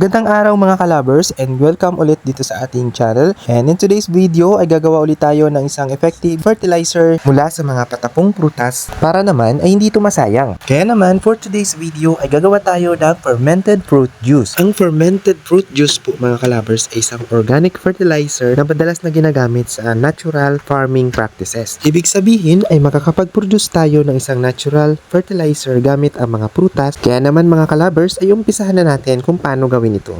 Magandang araw mga kalabers and welcome ulit dito sa ating channel. And in today's video ay gagawa ulit tayo ng isang effective fertilizer mula sa mga patapong prutas para naman ay hindi ito masayang. Kaya naman for today's video ay gagawa tayo ng fermented fruit juice. Ang fermented fruit juice po mga kalabers ay isang organic fertilizer na madalas na ginagamit sa natural farming practices. Ibig sabihin ay makakapag-produce tayo ng isang natural fertilizer gamit ang mga prutas. Kaya naman mga kalabers ay umpisahan na natin kung paano gawin ito.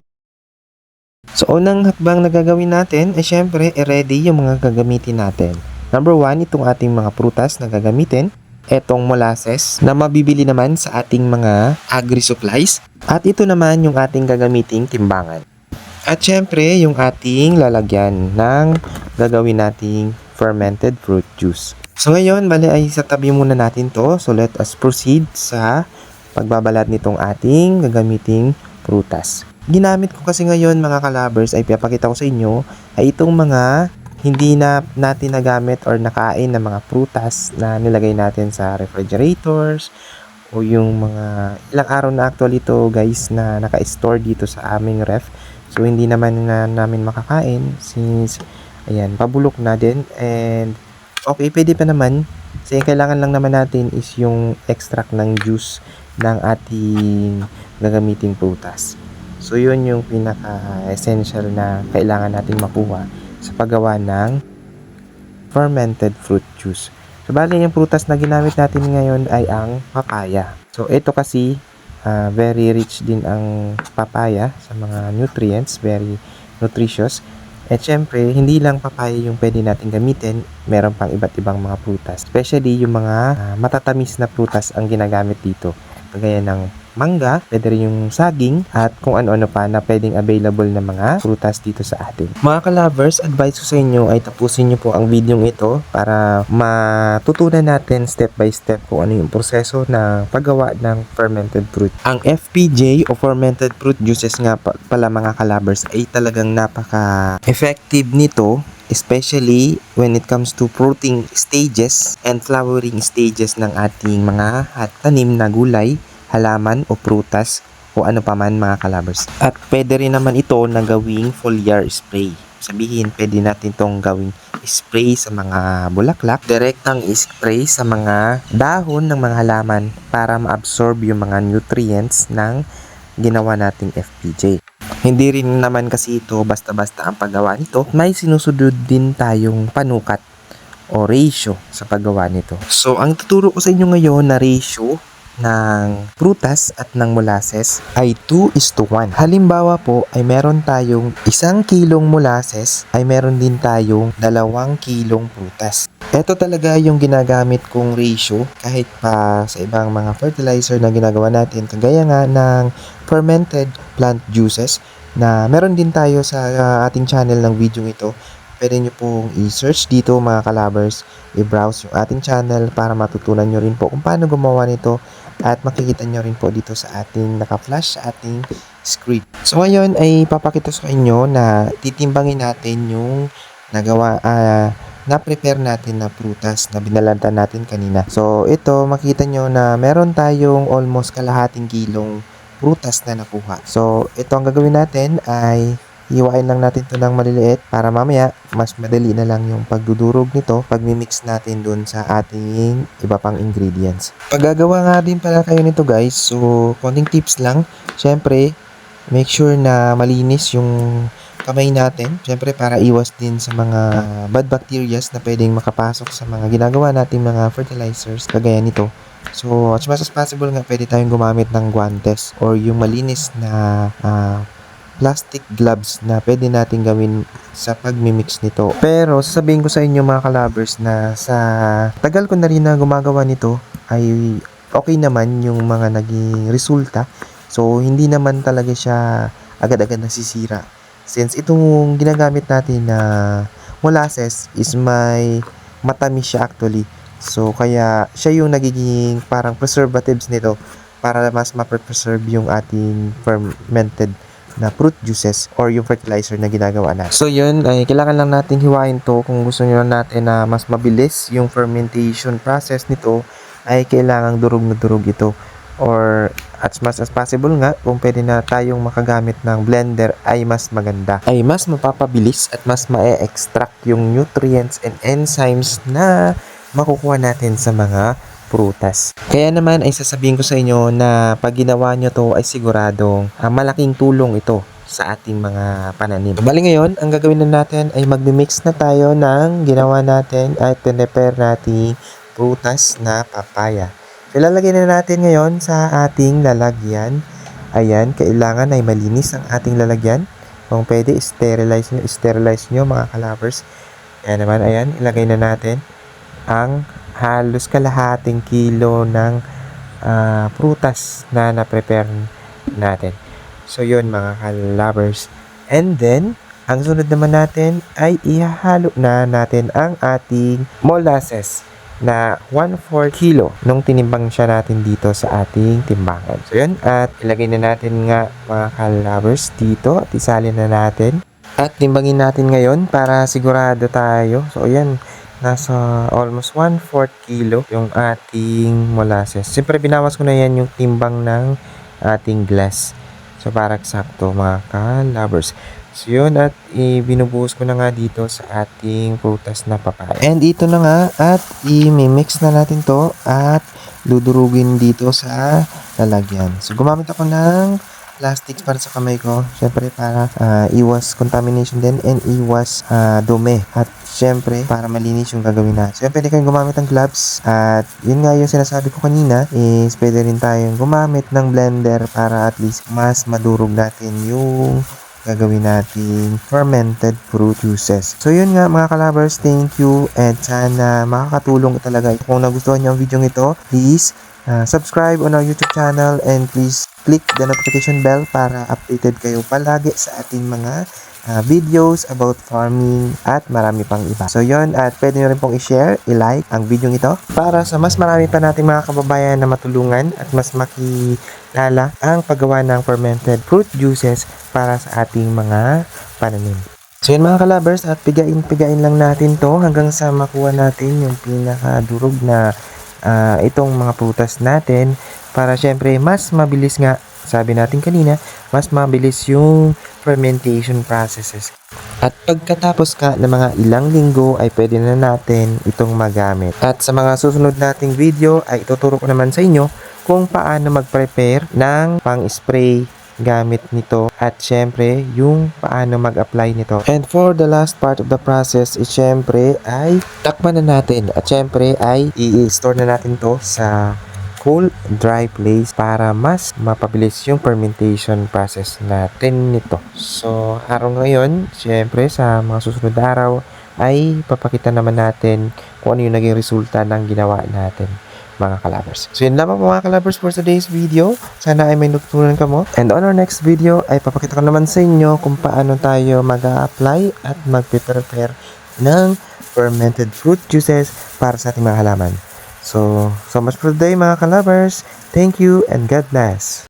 So, unang hakbang na gagawin natin ay syempre, i-ready yung mga gagamitin natin. Number one, itong ating mga prutas na gagamitin. Etong molasses na mabibili naman sa ating mga agri-supplies. At ito naman yung ating gagamiting timbangan. At syempre, yung ating lalagyan ng gagawin nating fermented fruit juice. So ngayon, bali ay sa tabi muna natin to. So let us proceed sa pagbabalat nitong ating gagamiting prutas. Ginamit ko kasi ngayon mga kalabers ay pinapakita ko sa inyo ay itong mga hindi na natin nagamit or nakain na mga prutas na nilagay natin sa refrigerators o yung mga ilang araw na actually ito guys na naka-store dito sa aming ref. So hindi naman na namin makakain since ayan, pabulok na din and okay, pwede pa naman. Kasi kailangan lang naman natin is yung extract ng juice ng ating gagamiting prutas. So, yun yung pinaka-essential na kailangan nating makuha sa paggawa ng fermented fruit juice. So, bali yung prutas na ginamit natin ngayon ay ang papaya. So, ito kasi ah, very rich din ang papaya sa mga nutrients, very nutritious. At syempre, hindi lang papaya yung pwede natin gamitin, meron pang iba't ibang mga prutas. Especially yung mga ah, matatamis na prutas ang ginagamit dito. Kagaya ng mangga, pwede rin yung saging, at kung ano-ano pa na pwedeng available na mga prutas dito sa atin. Mga ka-lovers, advice ko sa inyo ay tapusin nyo po ang video ito para matutunan natin step by step kung ano yung proseso ng paggawa ng fermented fruit. Ang FPJ o fermented fruit juices nga pa- pala mga ka-lovers ay talagang napaka-effective nito especially when it comes to fruiting stages and flowering stages ng ating mga tanim na gulay, halaman o prutas o ano pa man mga kalabers. At pwede rin naman ito na gawing foliar spray. Sabihin, pwede natin itong gawing spray sa mga bulaklak, direktang spray sa mga dahon ng mga halaman para ma-absorb yung mga nutrients ng ginawa nating FPJ. Hindi rin naman kasi ito basta-basta ang paggawa nito. May sinusunod din tayong panukat o ratio sa paggawa nito. So, ang tuturo ko sa inyo ngayon na ratio ng prutas at ng molasses ay 2 is to 1. Halimbawa po ay meron tayong isang kilong molasses ay meron din tayong dalawang kilong prutas. Ito talaga yung ginagamit kong ratio kahit pa sa ibang mga fertilizer na ginagawa natin kagaya nga ng fermented plant juices na meron din tayo sa uh, ating channel ng video ito. Pwede nyo pong i-search dito mga kalabers, i-browse yung ating channel para matutunan nyo rin po kung paano gumawa nito at makikita nyo rin po dito sa ating naka-flash sa ating screen. So ngayon ay papakita sa inyo na titimbangin natin yung nagawa ah, na-prepare natin na prutas na binalanta natin kanina. So ito makita nyo na meron tayong almost kalahating kilong prutas na nakuha. So ito ang gagawin natin ay Iwain lang natin to ng maliliit para mamaya mas madali na lang yung pagdudurog nito pag mix natin dun sa ating iba pang ingredients. Paggagawa nga din pala kayo nito guys, so konting tips lang. Syempre, make sure na malinis yung kamay natin. Syempre para iwas din sa mga bad bacterias na pwedeng makapasok sa mga ginagawa nating mga fertilizers kagaya nito. So, as much as possible nga pwede tayong gumamit ng guantes or yung malinis na ah, plastic gloves na pwede natin gawin sa pagmimix nito. Pero sasabihin ko sa inyo mga kalabers na sa tagal ko na rin na gumagawa nito ay okay naman yung mga naging resulta. So hindi naman talaga siya agad-agad nasisira. Since itong ginagamit natin na molasses is may matamis siya actually. So kaya siya yung nagiging parang preservatives nito para mas ma-preserve yung ating fermented na fruit juices or yung fertilizer na ginagawa natin. So yun, ay kailangan lang natin hiwain to kung gusto nyo natin na mas mabilis yung fermentation process nito ay kailangang durog na durog ito or As much as possible nga, kung pwede na tayong makagamit ng blender ay mas maganda. Ay mas mapapabilis at mas ma-extract yung nutrients and enzymes na makukuha natin sa mga prutas. Kaya naman ay sasabihin ko sa inyo na pag ginawa nyo to ay siguradong ah, malaking tulong ito sa ating mga pananim. Bali ngayon, ang gagawin na natin ay magmi-mix na tayo ng ginawa natin at prepare nating prutas na papaya. Ilalagay na natin ngayon sa ating lalagyan. Ayan, kailangan ay malinis ang ating lalagyan. Kung pwede, sterilize nyo, sterilize nyo mga kalabers. Kaya naman, ayan, ilagay na natin ang halos kalahating kilo ng ah, prutas na na-prepare natin. So, yun mga kalabers. And then, ang sunod naman natin ay ihahalo na natin ang ating molasses na 1/4 kilo nung tinimbang siya natin dito sa ating timbangan. So, yun. At ilagay na natin nga mga kalabers dito at isalin na natin. At timbangin natin ngayon para sigurado tayo. So, ayan. Nasa almost 1/4 kilo yung ating molasses. Siyempre, binawas ko na yan yung timbang ng ating glass. So, para sakto mga ka-lovers. So, yun at ibinubuhos ko na nga dito sa ating prutas na papaya. And ito na nga at i-mix na natin to at dudurugin dito sa lalagyan. So, gumamit ako ng plastics para sa kamay ko. Siyempre, para ah, iwas contamination din and iwas ah, dumi. At siyempre, para malinis yung gagawin natin. So, pwede kayong gumamit ng gloves. At yun nga yung sinasabi ko kanina, is pwede rin tayong gumamit ng blender para at least mas madurog natin yung gagawin nating fermented fruit juices. So yun nga mga kalabers, thank you and sana makakatulong talaga. Kung nagustuhan niyo ang video ito, please uh, subscribe on our YouTube channel and please click the notification bell para updated kayo palagi sa ating mga uh, videos about farming at marami pang iba. So yun, at pwede nyo rin pong i-share, i-like ang video ito para sa mas marami pa nating mga kababayan na matulungan at mas makilala ang paggawa ng fermented fruit juices para sa ating mga pananim. So yun mga kalabers at pigain-pigain lang natin to hanggang sa makuha natin yung pinakadurog na ah, itong mga prutas natin para syempre mas mabilis nga sabi natin kanina mas mabilis yung fermentation processes. At pagkatapos ka ng mga ilang linggo ay pwede na natin itong magamit. At sa mga susunod nating video ay ituturo ko naman sa inyo kung paano mag-prepare ng pang-spray gamit nito. At syempre yung paano mag-apply nito. And for the last part of the process is syempre ay takpan na natin. At syempre ay i-store na natin to sa cool dry place para mas mapabilis yung fermentation process natin nito. So, araw ngayon, syempre sa mga susunod na araw ay papakita naman natin kung ano yung naging resulta ng ginawa natin mga kalabers. So yun lamang mga kalabers for today's video. Sana ay may natutunan ka mo. And on our next video ay papakita ko naman sa inyo kung paano tayo mag apply at mag-prepare ng fermented fruit juices para sa ating mga halaman. So, so much for today mga kalabers. Thank you and God bless.